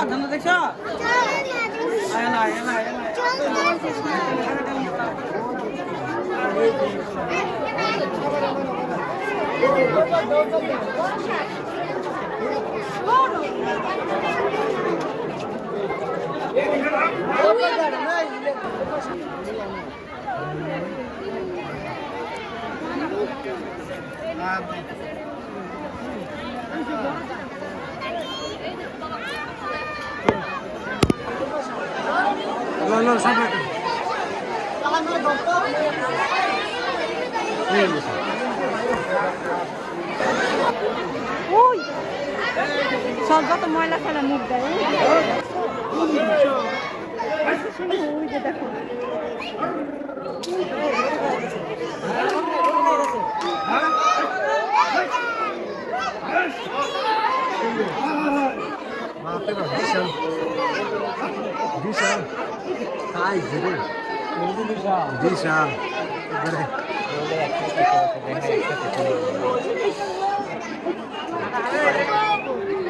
ধান দেখছ? আয় না লো সামনে ওই সব যত ময়লা ফেলা মুখ দেয় ওই যে দেখো বাপ বিশাল বিশাল তাই ঘুরে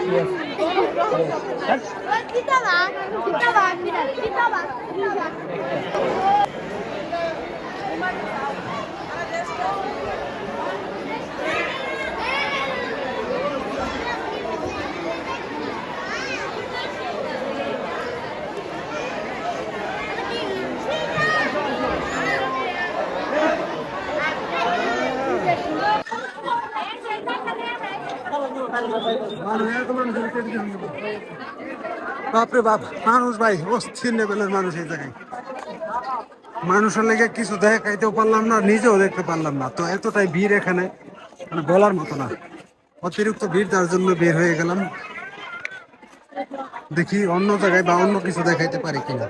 Yes. Yes. Kita ba? Kita ba? Kita ba? Kita ba? বাপরে বাপ, মানুষ ভাই, অস্থির লেভেলের মানুষ এই জায়গায়। মানুষের লেগে কিছু দেখাইতেও পারলাম না, নিজেও দেখতে পারলাম না। তো এতটাই ভিড় এখানে মানে বলার মতো না। অতিরিক্ত ভিড় তার জন্য বের হয়ে গেলাম। দেখি অন্য জায়গায় বা অন্য কিছু দেখাইতে পারি কিনা।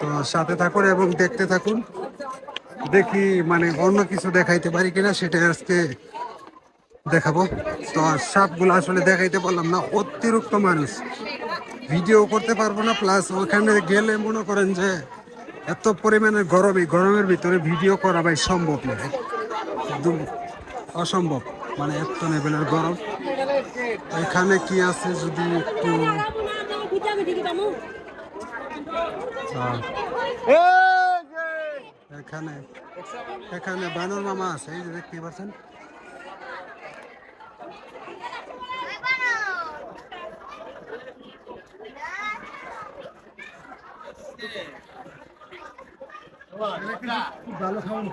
তো সাথে থাকুন এবং দেখতে থাকুন। দেখি মানে অন্য কিছু দেখাইতে পারি কিনা, সেটা আজকে দেখাবো। তো সাপগুলো আসলে দেখাইতে পারলাম না অতিরিক্ত মানুষ। ভিডিও করতে পারব না প্লাস ওখানে গেলে মনে করেন যে এত পরিমাণে গরম এই গরমের ভিতরে ভিডিও করা ভাই সম্ভব নয় একদম অসম্ভব। মানে এত লেভেলের গরম। এখানে কি আছে যদি একটু এখানে এখানে বানর মামা আছে এই যে দেখতে পাচ্ছেন। খুব ভালো খাওয়ান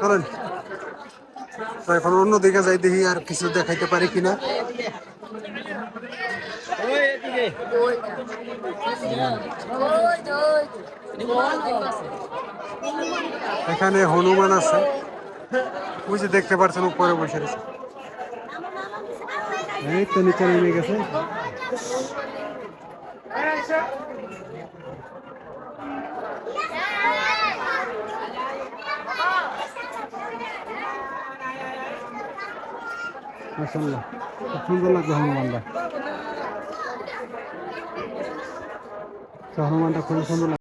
চলেন। এখন অন্য দিকে যাই দেখি আর কিছু দেখাইতে পারি কিনা। এখানে হনুমান আছে। ওই যে দেখতে পাচ্ছেন উপরে বসে রয়েছে। এই তো নিচে নেমে গেছে। মাসাল্লাহ খুব সুন্দর লাগছে হনুমানটা। তো হনুমানটা খুবই সুন্দর লাগছে